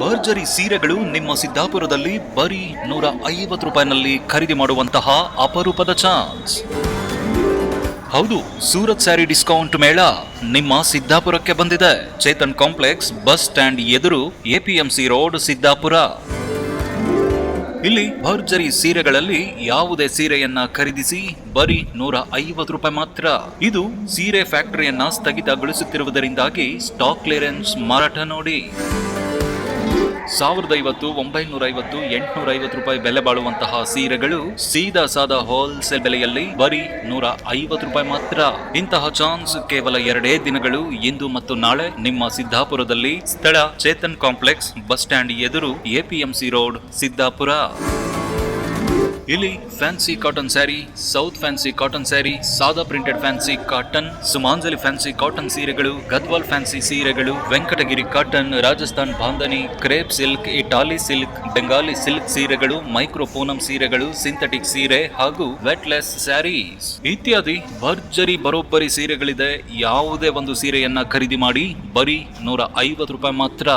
ಭರ್ಜರಿ ಸೀರೆಗಳು ನಿಮ್ಮ ಸಿದ್ದಾಪುರದಲ್ಲಿ ಬರೀ ನೂರ ಐವತ್ತು ರೂಪಾಯಿನಲ್ಲಿ ಖರೀದಿ ಮಾಡುವಂತಹ ಅಪರೂಪದ ಚಾನ್ಸ್. ಹೌದು, ಸೂರತ್ ಸ್ಯಾರಿ ಡಿಸ್ಕೌಂಟ್ ಮೇಳ ನಿಮ್ಮ ಸಿದ್ದಾಪುರಕ್ಕೆ ಬಂದಿದೆ. ಚೇತನ್ ಕಾಂಪ್ಲೆಕ್ಸ್, ಬಸ್ ಸ್ಟ್ಯಾಂಡ್ ಎದುರು ಎಪಿಎಂಸಿ ರೋಡ್, ಸಿದ್ದಾಪುರ. ಇಲ್ಲಿ ಭರ್ಜರಿ ಸೀರೆಗಳಲ್ಲಿ ಯಾವುದೇ ಸೀರೆಯನ್ನ ಖರೀದಿಸಿ ಬರೀ ನೂರ ಐವತ್ತು ರೂಪಾಯಿ ಮಾತ್ರ. ಇದು ಸೀರೆ ಫ್ಯಾಕ್ಟರಿಯನ್ನ ಸ್ಥಗಿತಗೊಳಿಸುತ್ತಿರುವುದರಿಂದಾಗಿ ಸ್ಟಾಕ್ ಕ್ಲಿಯರೆನ್ಸ್ ಮಾರಾಟ ನೋಡಿ. ಸಾವಿರದ ಐವತ್ತು ಒಂಬೈನೂರ ಐವತ್ತು ಎಂಟುನೂರ ಐವತ್ತು ರೂಪಾಯಿ ಬೆಲೆ ಬಾಳುವಂತಹ ಸೀರೆಗಳು ಸೀದಾ ಸಾದಾ ಹೋಲ್ಸೇಲ್ ಬೆಲೆಯಲ್ಲಿ ಬರೀ ನೂರ ಐವತ್ತು ರೂಪಾಯಿ ಮಾತ್ರ. ಇಂತಹ ಚಾನ್ಸ್ ಕೇವಲ ಎರಡೇ ದಿನಗಳು. ಇಂದು ಮತ್ತು ನಾಳೆ ನಿಮ್ಮ ಸಿದ್ದಾಪುರದಲ್ಲಿ ಸ್ಥಳ ಚೇತನ್ ಕಾಂಪ್ಲೆಕ್ಸ್ ಬಸ್ ಸ್ಟ್ಯಾಂಡ್ ಎದುರು ಎಪಿಎಂಸಿ ರೋಡ್ ಸಿದ್ದಾಪುರ. ಇಲ್ಲಿ fancy cotton sari south fancy cotton sari ಸಾದಾ printed fancy cotton Sumanjali fancy cotton ಸೀರೆಗಳು ಗದ್ವಾಲ್ ಫ್ಯಾನ್ಸಿ ಸೀರೆಗಳು Venkatagiri cotton Rajasthan bandhani crepe silk Italy silk Bengali silk ಸೀರೆಗಳು ಮೈಕ್ರೋ ಪೂನಂ ಸೀರೆಗಳು ಸಿಂಥೆಟಿಕ್ ಸೀರೆ ಹಾಗೂ ವೆಟ್ಲೆಸ್ ಸ್ಯಾರೀಸ್ ಇತ್ಯಾದಿ ಭರ್ಜರಿ ಬರೋಬ್ಬರಿ ಸೀರೆಗಳಿದೆ ಯಾವುದೇ ಒಂದು ಸೀರೆಯನ್ನ ಖರೀದಿ ಮಾಡಿ, ಬರೀ ನೂರ ಐವತ್ತು ರೂಪಾಯಿ ಮಾತ್ರ.